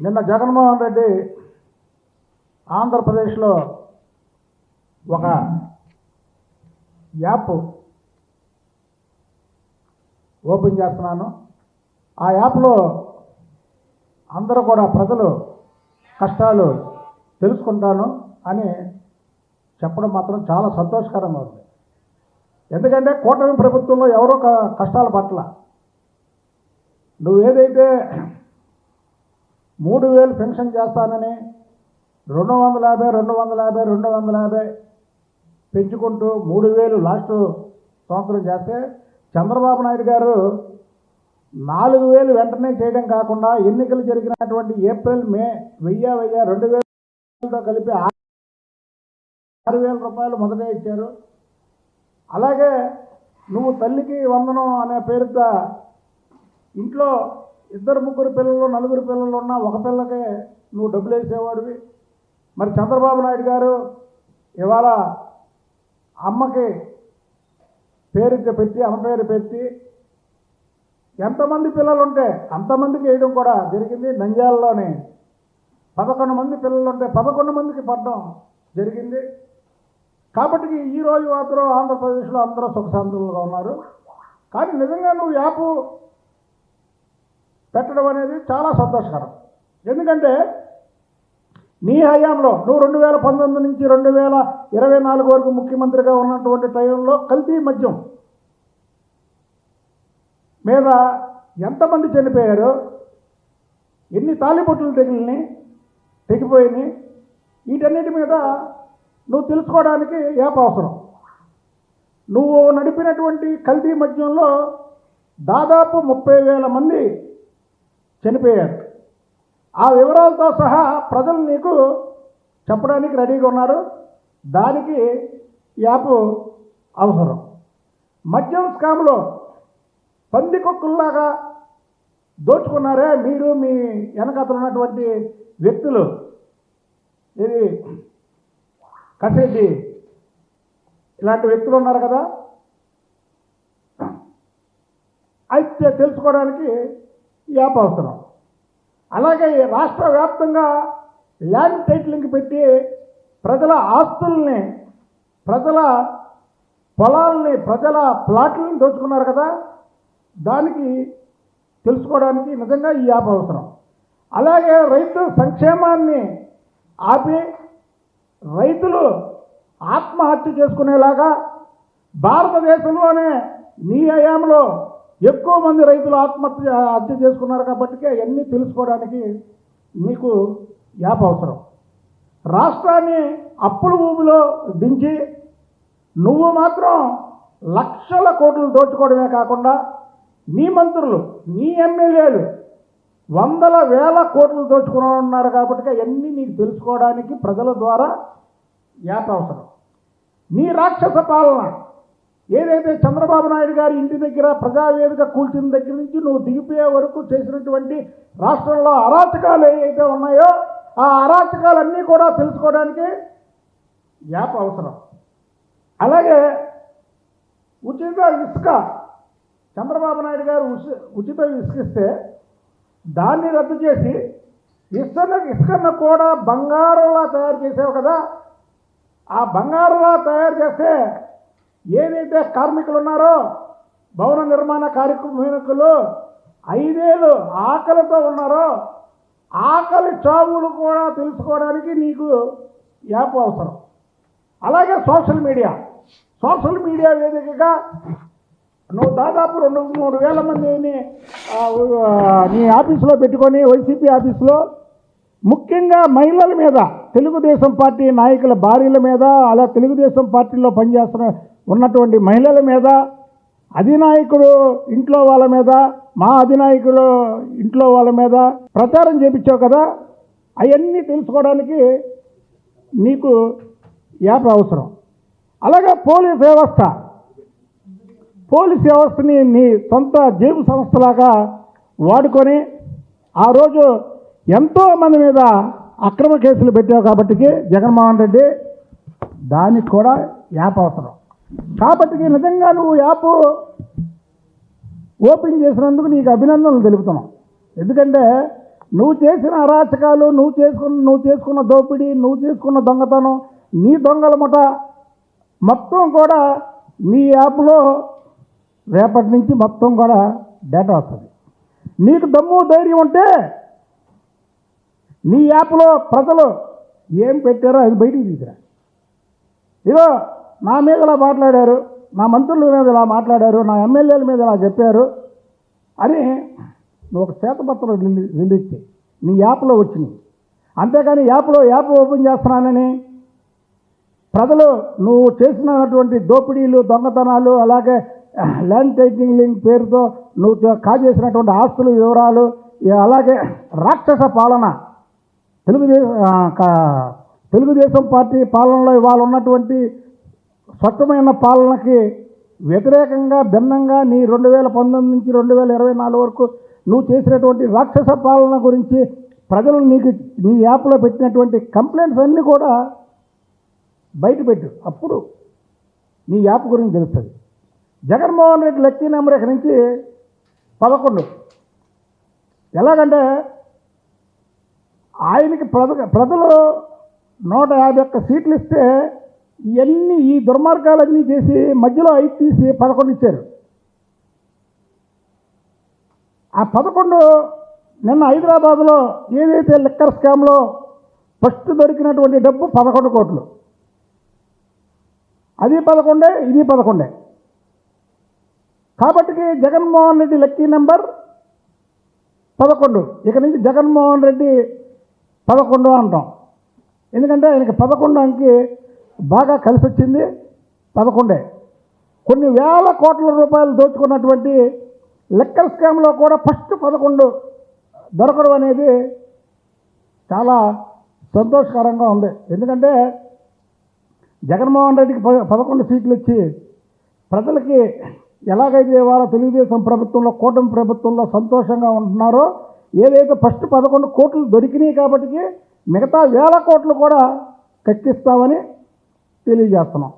నిన్న జగన్మోహన్ రెడ్డి ఆంధ్రప్రదేశ్లో ఒక యాప్ ఓపెన్ చేస్తున్నాను. ఆ యాప్లో అందరూ కూడా ప్రజలు కష్టాలు తెలుసుకుంటాను అని చెప్పడం మాత్రం చాలా సంతోషకరంగా ఉంది. ఎందుకంటే కూటమి ప్రభుత్వంలో ఎవరో క- కష్టాలు పట్ల నువ్వు ఏదైతే మూడు వేలు పెన్షన్ చేస్తానని రెండు వందల యాభై రెండు వందల యాభై రెండు వందల యాభై పెంచుకుంటూ మూడు వేలు లాస్ట్ సంవత్సరం చేస్తే చంద్రబాబు నాయుడు గారు నాలుగు వేలు వెంటనే చేయడం కాకుండా ఎన్నికలు జరిగినటువంటి ఏప్రిల్ మే వెయ్యి వెయ్యి రెండు వేలతో కలిపి ఆరు వేల రూపాయలు మొదట ఇచ్చారు. అలాగే నువ్వు తల్లికి వందనం అనే పేరుతో ఇంట్లో ఇద్దరు ముగ్గురు పిల్లలు నలుగురు పిల్లలు ఉన్నా ఒక పిల్లకే నువ్వు డబ్బులు వేసేవాడివి. మరి చంద్రబాబు నాయుడు గారు ఇవాళ అమ్మకి పేరు పెట్టి అమ్మ పేరు పెట్టి ఎంతమంది పిల్లలు ఉంటే అంతమందికి వేయడం కూడా జరిగింది. నంద్యాలలోనే పదకొండు మంది పిల్లలు ఉంటే పదకొండు మందికి పడడం జరిగింది. కాబట్టి ఈరోజు మాత్రం ఆంధ్రప్రదేశ్లో అందరూ సుఖశాంతులుగా ఉన్నారు. కానీ నిజంగా నువ్వు యాప్ పెట్టడం అనేది చాలా సంతోషకరం. ఎందుకంటే నీ హయాంలో నువ్వు రెండు వేల పంతొమ్మిది నుంచి రెండు వేల ఇరవై నాలుగు వరకు ముఖ్యమంత్రిగా ఉన్నటువంటి టైంలో కల్తీ మద్యం మీద ఎంతమంది చనిపోయారు? ఎన్ని తాలిబొట్టులు తెగిలిని తెగిపోయినాయి? వీటన్నిటి మీద నువ్వు తెలుసుకోవడానికి యాప్ అవసరం. నువ్వు నడిపినటువంటి కల్తీ మద్యంలో దాదాపు ముప్పై వేల మంది చనిపోయారు. ఆ వివరాలతో సహా ప్రజలు నీకు చెప్పడానికి రెడీగా ఉన్నారు. దానికి యాప్ అవసరం. మద్యం స్కామ్లో పందికొక్కుల్లాగా దోచుకున్నారే మీరు మీ వెనకతలు ఉన్నటువంటి వ్యక్తులు. ఇది కసేటి ఇలాంటి వ్యక్తులు ఉన్నారు కదా. అయితే తెలుసుకోవడానికి యాప్ అవసరం అలాగే రాష్ట్ర వ్యాప్తంగా ల్యాండ్ టైటిలింగ్ పెట్టి ప్రజల ఆస్తుల్ని ప్రజల పొలాల్ని ప్రజల ప్లాట్లను దోచుకున్నారు కదా దానికి తెలుసుకోవడానికి నిజంగా ఈ యాప్ అవసరం. అలాగే రైతు సంక్షేమాన్ని ఆపి రైతులు ఆత్మహత్య చేసుకునేలాగా భారతదేశంలోనే నీ హయాంలో ఎక్కువ మంది రైతులు ఆత్మహత్య హత్య చేసుకున్నారు కాబట్టి అవన్నీ తెలుసుకోవడానికి నీకు యాప్ అవసరం. రాష్ట్రాన్ని అప్పుల ఊబిలో దించి నువ్వు మాత్రం లక్షల కోట్లు దోచుకోవడమే కాకుండా నీ మంత్రులు నీ ఎమ్మెల్యేలు వందల వేల కోట్లు దోచుకుని ఉన్నారు కాబట్టి అవన్నీ నీకు తెలుసుకోవడానికి ప్రజల ద్వారా యాప్ అవసరం. నీ రాక్షస పాలన ఏదైతే చంద్రబాబు నాయుడు గారి ఇంటి దగ్గర ప్రజావేదిక కూల్చిన దగ్గర నుంచి నువ్వు దిగిపోయే వరకు చేసినటువంటి రాష్ట్రంలో అరాచకాలు ఏవైతే ఉన్నాయో ఆ అరాచకాలన్నీ కూడా తెలుసుకోవడానికి యాప్ అవసరం. అలాగే ఉచిత ఇసుక చంద్రబాబు నాయుడు గారు ఉచి- ఉచిత ఇసుక ఇస్తే దాన్ని రద్దు చేసి ఇసుక ఇసుకను కూడా బంగారంలా తయారు చేసావు కదా ఆ బంగారంలా తయారు చేస్తే ఏదైతే కార్మికులు ఉన్నారో భవన నిర్మాణ కార్మికులు ఐదేళ్ళు ఆకలితో ఉన్నారో ఆకలి చావులు కూడా తెలుసుకోవడానికి నీకు యాప్ అవసరం. అలాగే సోషల్ మీడియా. సోషల్ మీడియా వేదికగా నువ్వు దాదాపు రెండు మూడు వేల మందిని నీ ఆఫీసులో పెట్టుకొని వైసీపీ ఆఫీసులో ముఖ్యంగా మహిళల మీద తెలుగుదేశం పార్టీ నాయకుల భార్యల మీద అలా తెలుగుదేశం పార్టీలో పనిచేస్తున్న ఉన్నటువంటి మహిళల మీద అధినాయకుడు ఇంట్లో వాళ్ళ మీద మా అధినాయకులు ఇంట్లో వాళ్ళ మీద ప్రచారం చేపించావు కదా అవన్నీ తెలుసుకోవడానికి నీకు యాప్ అవసరం. అలాగే పోలీస్ వ్యవస్థ. పోలీస్ వ్యవస్థని నీ సొంత జేబు సంస్థలాగా వాడుకొని ఆ రోజు ఎంతో మంది మీద అక్రమ కేసులు పెట్టావు కాబట్టి జగన్మోహన్ రెడ్డి దానికి కూడా యాప్ అవసరం. కాబట్టి నిజంగా నువ్వు యాప్ ఓపెన్ చేసినందుకు నీకు అభినందనలు తెలుపుతున్నాం. ఎందుకంటే నువ్వు చేసిన అరాచకాలు నువ్వు చేసుకున్న నువ్వు చేసుకున్న దోపిడీ నువ్వు చేసుకున్న దొంగతనం నీ దొంగల ముఠ మొత్తం కూడా నీ యాప్లో రేపటి నుంచి మొత్తం కూడా డేటా వస్తుంది. నీకు దమ్ము ధైర్యం ఉంటే నీ యాప్లో ప్రజలు ఏం పెట్టారో అది బయటికి తీసుకురా. ఇగో నా మీద ఇలా మాట్లాడారు నా మంత్రుల మీద ఇలా మాట్లాడారు నా ఎమ్మెల్యేల మీద ఇలా చెప్పారు. అని నువ్వు ఒక శ్వేతపత్రం రిలీ- రిలీజ్ చేయి నీ యాప్లో వచ్చినాయి. అంతేకాని యాప్లో యాప్ ఓపెన్ చేస్తున్నానని ప్రజలు నువ్వు చేసినటువంటి దోపిడీలు దొంగతనాలు అలాగే ల్యాండ్ టైటిలింగ్ పేరుతో నువ్వు కాజేసినటువంటి ఆస్తుల వివరాలు అలాగే రాక్షస పాలన. తెలుగుదేశం కా- తెలుగుదేశం పార్టీ పాలనలో ఇవాళ ఉన్నటువంటి స్వచ్ఛమైన పాలనకి వ్యతిరేకంగా భిన్నంగా నీ రెండు వేల పంతొమ్మిది నుంచి రెండు వేల ఇరవై నాలుగు వరకు నువ్వు చేసినటువంటి రాక్షస పాలన గురించి ప్రజలు నీకు నీ యాప్లో పెట్టినటువంటి కంప్లైంట్స్ అన్నీ కూడా బయట పెట్టు. అప్పుడు నీ యాప్ గురించి తెలుస్తుంది. జగన్మోహన్ రెడ్డి లక్కీ నెంబర్ ఇక్కడి నుంచి పదకొండు. ఎలాగంటే ఆయనకి ప్రజ ప్రజలు నూట యాభై ఒక్క సీట్లు ఇస్తే ఇవన్నీ ఈ దుర్మార్గాలన్నీ చేసి మధ్యలో ఐదు తీసి పదకొండు ఇచ్చారు. ఆ పదకొండు నిన్న హైదరాబాద్లో ఏదైతే లిక్కర్ స్కామ్లో ఫస్ట్ దొరికినటువంటి డబ్బు పదకొండు కోట్లు. అది పదకొండే ఇది పదకొండే. కాబట్టి జగన్మోహన్ రెడ్డి లక్కీ నెంబర్ పదకొండు. ఇక నుంచి జగన్మోహన్ రెడ్డి పదకొండు అంటాం. ఎందుకంటే ఆయనకి పదకొండు అంకి బాగా కలిసి వచ్చింది పదకొండే. కొన్ని వేల కోట్ల రూపాయలు దోచుకున్నటువంటి లెక్కల స్కామ్లో కూడా ఫస్ట్ పదకొండు దొరకడం అనేది చాలా సంతోషకరంగా ఉంది. ఎందుకంటే జగన్మోహన్ రెడ్డికి ప- పదకొండు సీట్లు ఇచ్చి ప్రజలకి ఎలాగైతే ఇవాళ తెలుగుదేశం ప్రభుత్వంలో కూటమి ప్రభుత్వంలో సంతోషంగా ఉంటున్నారో ఏదైతే ఫస్ట్ పదకొండు కోట్లు దొరికినాయి కాబట్టి మిగతా వేల కోట్లు కూడా కక్కిస్తామని తెలియజేస్తున్నాం.